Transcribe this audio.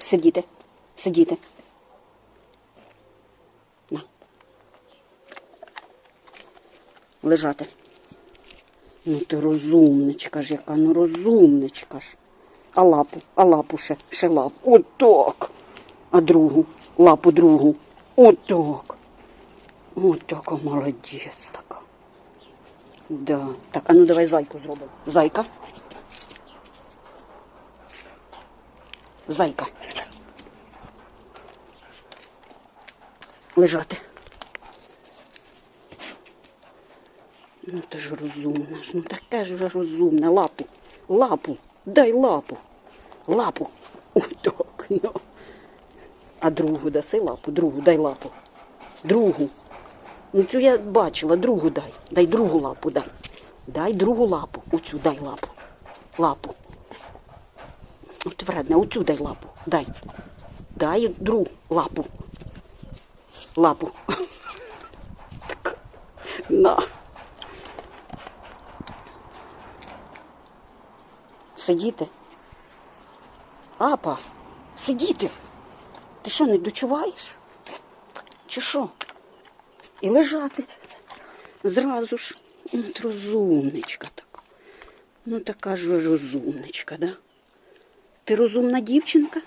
Сидіти. Сидіти. На. Лежати. Ну ти розумничка ж, яка, ну розумничка ж. А лапу, а лапу ще, ще лапу. Отак. А другу, лапу другу. Отак. Отака молодець така. Да. Так, а ну давай зайку зробимо. Зайка. Зайка. Лежати. Ну ти ж розумна ж, ну таке ж вже розумне. Лапу, лапу, дай лапу. Лапу. Отак, ну. А другу даси лапу, другу, дай лапу. Другу. Ну цю я бачила, другу дай. Дай другу лапу, дай. Дай другу лапу. Оцю дай лапу. Лапу. От вредна, оцю дай лапу. Дай. Дай другу лапу. Лапу. Так. На. Сидіти. Апа, сидіти. Ти що, не дочуваєш? Чи що? І лежати. Зразу ж. От розумничка така. Ну, така ж розумничка, да? Ти розумна дівчинка?